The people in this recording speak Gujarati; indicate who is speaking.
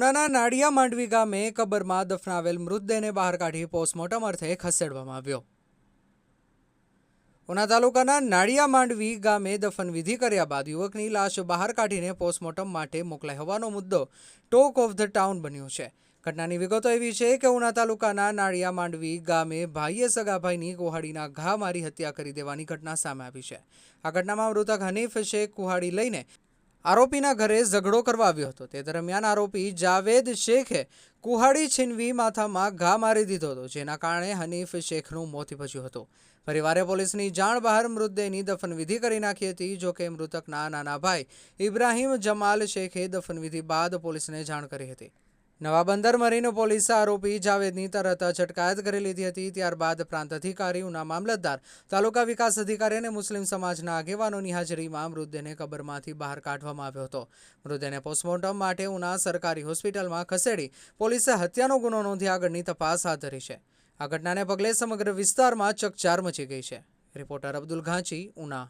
Speaker 1: તાલુકાના નાડિયા માંડવી ગામે કબરમાં દફનાવેલ મૃતદેહને બહાર કાઢી પોસ્ટમોર્ટમ અર્થે ખસેડવામાં આવ્યો. ઉના તાલુકાના નાડિયા માંડવી ગામે દફનવિધિ કર્યા બાદ યુવકની લાશ બહાર કાઢીને પોસ્ટમોર્ટમ માટે મોકલાઈ હોવાનો મુદ્દો ટોક ઓફ ધ ટાઉન બન્યો છે. ઘટનાની વિગતો એવી છે કે ઉના તાલુકાના નાળિયા માંડવી ગામે ભાઈએ સગાભાઈની કુહાડીના ઘા મારી હત્યા કરી દેવાની ઘટના સામે આવી છે. આ ઘટનામાં મૃતક હનીફ શેખ કુહાડી લઈને આરોપીના ઘરે ઝઘડો કરવા આવ્યો હતો. તે દરમિયાન આરોપી જાવેદ શેખે કુહાડી છીનવી માથામાં ઘા મારી દીધો હતો, જેના કારણે હનીફ શેખનું મોત નીપજ્યું હતું. પરિવારે પોલીસની જાણ બહાર મૃતદેહની દફનવિધિ કરી નાખી હતી જોકે મૃતકના નાના ભાઈ ઇબ્રાહીમ જમાલ શેખે દફનવિધિ બાદ પોલીસને જાણ કરી હતી. નવા બંદર મરીન પોલીસે આરોપી જાવેદની તરત છટકાયત કરી લીધી હતી. ત્યારબાદ પ્રાંત અધિકારી, ઉના મામલતદાર, તાલુકા વિકાસ અધિકારી અને મુસ્લિમ સમાજના આગેવાનોની હાજરીમાં મૃતદેહને કબરમાંથી બહાર કાઢવામાં આવ્યો હતો. મૃતદેહને પોસ્ટમોર્ટમ માટે ઉના સરકારી હોસ્પિટલમાં ખસેડી પોલીસે હત્યાનો ગુનો નોંધી આગળની તપાસ હાથ ધરી છે. આ ઘટનાને પગલે સમગ્ર વિસ્તારમાં ચકચાર મચી ગઈ છે. રિપોર્ટર અબ્દુલ ઘાંચી, ઉના.